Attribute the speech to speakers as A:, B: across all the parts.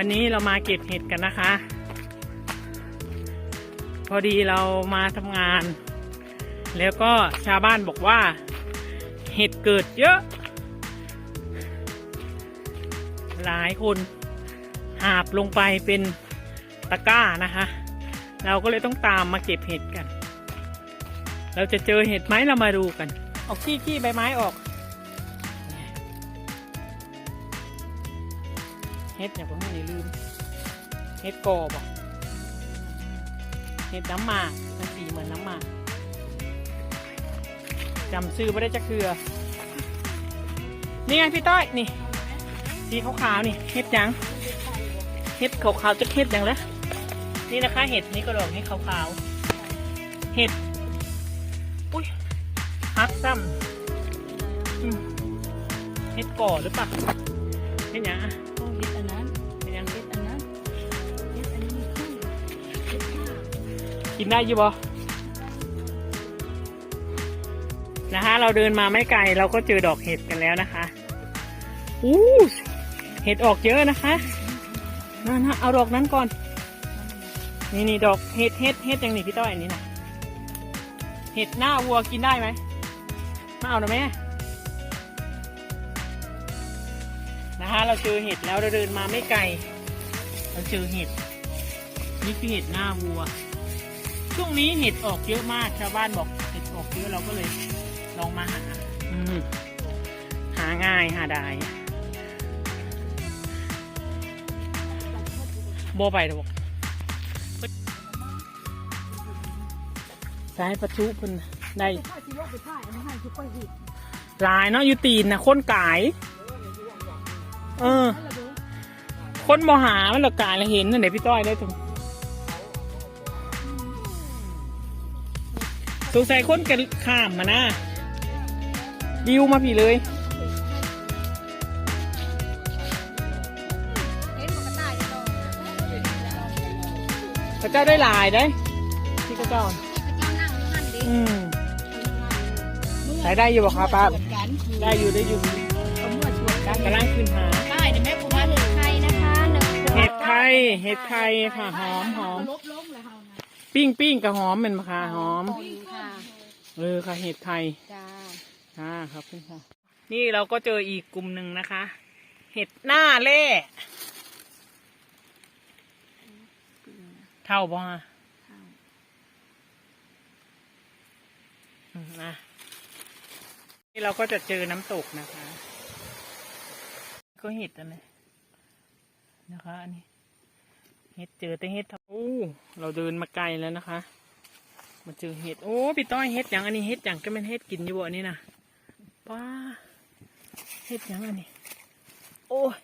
A: วันนี้เรามาเก็บเห็ดกันนะคะ พอดีเรามาทำงาน แล้วก็ชาวบ้านบอกว่า เห็ดเกิดเยอะ หลายคนหาบลงไปเป็นตะกร้านะคะ เราก็เลยต้องตามมาเก็บเห็ดกัน เราจะเจอเห็ดไหมเรามาดูกัน เอาขี้ขี้ใบไม้ออก เห็ดเนี่ยผมไม่ได้ลืมเห็ดกอบอะเห็ดน้ำหมากมันสีเหมือนน้ำหมากจำชื่อไม่ได้จะคือ นี่ไงพี่ต้อยนี่ สีขาวๆนี่เห็ดยังเห็ดขาวๆจะเห็ดยังแล้วนี่นะคะ เห็ดนี่ก็ดอกเห็ดขาวๆเห็ดอุ้ยฮักซ้ำเห็ดก่อหรือเปล่าเห็ดหยัง กินได้ยี่บอนะคะเราเดินมาไม่ไกลเราก็เจอดอกเห็ดกันแล้วนะคะอู้เห็ดออกเยอะนะคะนั่นนะเอาดอกนั้นก่อน นี่นี่ดอกเห็ดเห็ดเห็ดยังนี่พี่ต้อยอันนี้นะเห็ดหน้าวัวกินได้ไหมมาเอาหน่อยแม่นะคะเราเจอเห็ดแล้วเราเดินมาไม่ไกล เราเจอเห็ด นี่คือเห็ดหน้าวัว ช่วงนี้เห็ดออกเยอะมากชาวบ้านบอกเห็ดออกเยอะเราก็เลยลองมาหาหาง่ายหาได้โบไปหรอกสายประจุเพิ่นได้
B: ปถ่ายอันนี้ให้คือค่อยเฮ็ด
A: หลายเนาะอยู่ตีนนะคนกาย เออ
B: นั่นล่ะเด้อ
A: คนมหามันละกายเห็นนั่นเดี๋ยวพี่ต้อยได้ตรง สงสัยคนกันข้ามมานะดิวมาพี่เลย
B: เฮ็ดบ่กระต่ายดอก
A: พระเจ้าได้หลายได้ที่พระเจ้า
B: ที่เจ้านั่งอยู่นั่นเด้
A: อืมใช้ได้อยู่บ่ครับป้า
B: สวดกัน
A: ได้อยู่ได้อยู่
B: เขาเมื่อสวดกัน
A: กำลังขึ้นหา
B: ได้เดี๋ยวแม่กูมาเห็ดไทยนะคะหนึ่ง
A: เห็ดไทยเห็ดไทยค่ะหอมหอม
B: ลบลงเลยเฮานะ
A: ปิ้งปิ้งกับหอมเป็นมะค่ะหอม
B: ปอยค่ะ
A: เออค่ะเห็ดไทย
B: จ้า
A: อ่าครับคุณค่ะ นี่เราก็เจออีกกลุ่มหนึ่งนะคะ เห็ดหน้าเล่เท่าบ่ฮะอืมนะนี่เราก็จะเจอน้ำตกนะคะ ก็เห็ดอันนี้นะคะ อันนี้ เห็ดเจอแต่เห็ดเท่าโอ้เราเดินมาไกลแล้วนะคะ มาเจอเห็ดโอ้พี่ต้อยเห็ดอย่างอันนี้เห็ดอย่างก็เป็นเห็ดกินอยู่บ่อันนี้นะป้าเฮ็ดหยังอันนี้ โอ้ย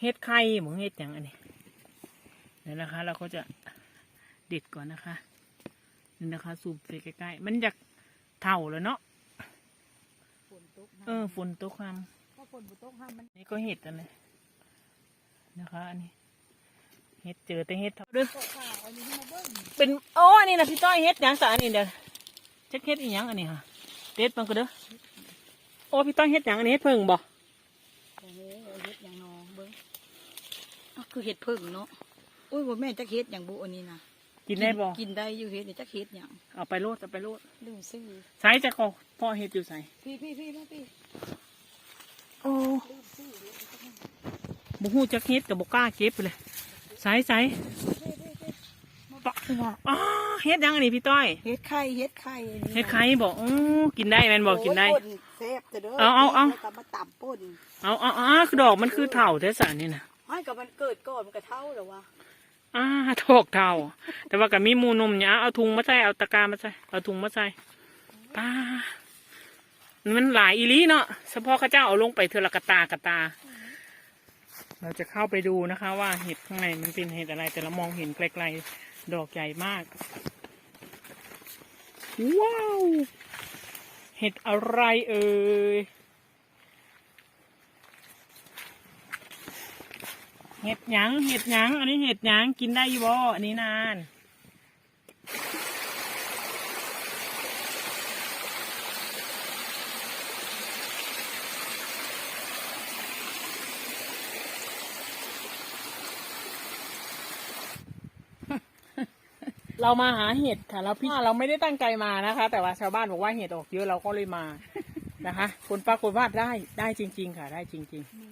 A: เฮ็ดไข่หมูเฮ็ดหยังอันนี้เดี๋ยวนะคะ เราก็จะเด็ดก่อนนะคะนี่นะคะซูมไปใกล้ๆมันอยากเท่าแล้วเนาะ
B: ฝนตก
A: เออฝนตกค
B: ถ้าฝนบ่ตกห้ามมันำ
A: นี่ก็เห็ดอันนี้นะคะ อันนี้ เห็ดเจอแต่เห็ดเท่าเด้อ
B: ตกข่าวอันนี้ให้มาเบิ่ง
A: เป็นโอ้อันนี้นะพี่ต้อยเฮ็ดหยังสารอันนี้เด้อเช็คเฮ็ดอีหยังอันนี้ค่ะเด็ดมันก็เด้อโอ้พี่ต้อยเฮ็ดหยังอันนี้เฮ็ดเพิ่งบ่
B: โอ้โหเฮ็ดอย่างนองเบิ่งอะคือเฮ็ดเพิ่งเนาะอุ้ยบ่แม่นจักเฮ็ดอย่างบุอันนี้นะ
A: กินได้บ่
B: กินได้อยู่เฮ็ดนี่จักเฮ็ดหยัง
A: เอาไปโลดเอาไปโลด
B: ลืมซื้อ
A: ใส่จะขอพ่อเฮ็ดอยู่ใส่
B: พี่พี่พี่มาพี่
A: โอ้
B: ลืมซื้อเฮ็ดจักเฮ็ด
A: บุหูจักเฮ็ดกับบุกล้าเก็บไปเลย ใส่ใส่ปะอ๋อเฮ็ดยังอันนี้พี่ต้อย
B: เฮ็ดไข่เฮ็ดไข่อันนี้
A: เฮ็ดไข่บอกอ๋อกินได้แม่นบอกกินได้
B: โอ้ยป่แซ่บจะเด้อ
A: เอาเอาเอา
B: แล้วก็มาตำป่น
A: เอาเอาเอาคือดอกมันคือเถ่าแท้สารนี่นะ
B: ไม่กับมันเกิดก่อนมันก็เท่าแล้ววะ
A: อ่าโถกเถ่า แต่ว่ากับมีหมูนมเนี่ยเอาถุงมาใส่เอาตะกร้ามาใส่เอาถุงมาใส่ป้ามันหลายอีหลีเนาะเฉพาะข้าเจ้าเอาลงไปเทอละกะตากะตา เราจะเข้าไปดูนะคะว่าเห็ดข้างในมันเป็นเห็ดอะไร แต่เรามองเห็นไกลๆ ดอกใหญ่มาก ว้าว เห็ดอะไรเอ่ย เห็ดหยัง เห็ดหยัง อันนี้เห็ดหยัง กินได้อยู่บ่อันนี้นาน เรามาหาเห็ดค่ะแล้วพี่เราไม่ได้ตั้งใจมานะคะ แต่ว่าชาวบ้านบอกว่าเห็ดออกเยอะเราก็เลยมานะคะคนปรากฏว่าได้ได้จริง ๆ ค่ะ ได้จริง
B: ๆ